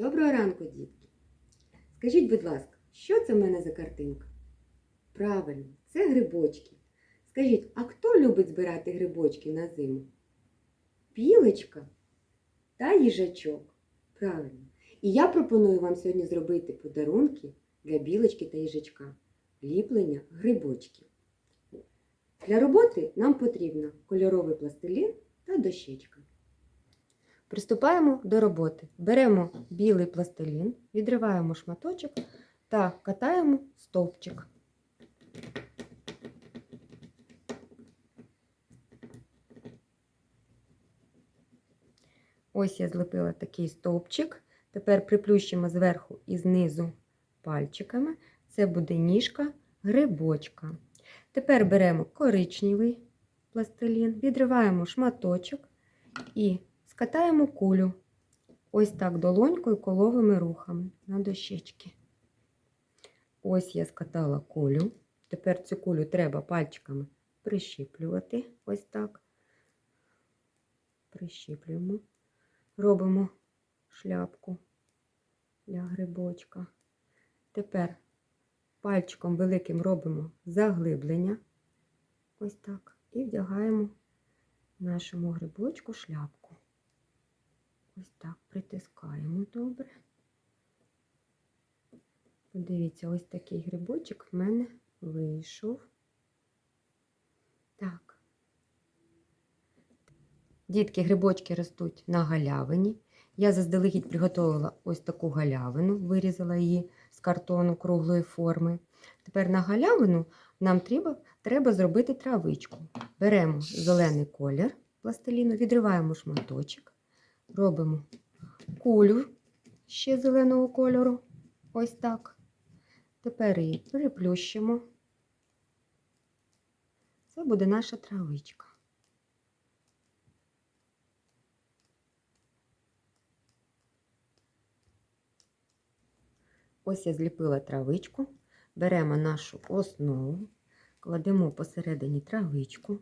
Доброго ранку, дітки. Скажіть, будь ласка, що це в мене за картинка? Правильно, це грибочки. Скажіть, а хто любить збирати грибочки на зиму? Білочка та їжачок. Правильно. І я пропоную вам сьогодні зробити подарунки для білочки та їжачка. Ліплення грибочків. Для роботи нам потрібно кольоровий пластилін та дощечка. Приступаємо до роботи. Беремо білий пластилін, відриваємо шматочок та катаємо стовпчик. Ось я злепила такий стовпчик. Тепер приплющимо зверху і знизу пальчиками. Це буде ніжка грибочка. Тепер беремо коричневий пластилін, відриваємо шматочок і скатаємо кулю. Ось так долонькою коловими рухами на дощечки. Ось я скатала кулю. Тепер цю кулю треба пальчиками прищіплювати. Ось так. Прищіплюємо. Робимо шляпку для грибочка. Тепер пальчиком великим робимо заглиблення. Ось так. І вдягаємо нашому грибочку шляпку. Ось так притискаємо добре. Подивіться, ось такий грибочок в мене вийшов. Так. Дітки, грибочки ростуть на галявині. Я заздалегідь приготувала ось таку галявину, вирізала її з картону круглої форми. Тепер на галявину нам треба, треба зробити травичку. Беремо зелений колір пластиліну, відриваємо шматочок, робимо кулю ще зеленого кольору. Ось так. Тепер її приплющимо. Це буде наша травичка. Ось я зліпила травичку, беремо нашу основу, кладемо посередині травичку.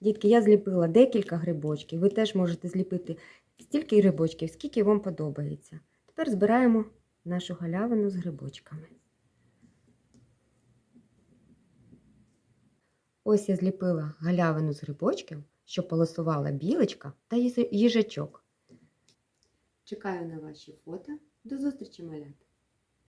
Дітки, я зліпила декілька грибочків. Ви теж можете зліпити стільки грибочків, скільки вам подобається. Тепер збираємо нашу галявину з грибочками. Ось я зліпила галявину з грибочків, що полосувала білочка та їжачок. Чекаю на ваші фото. До зустрічі, малята!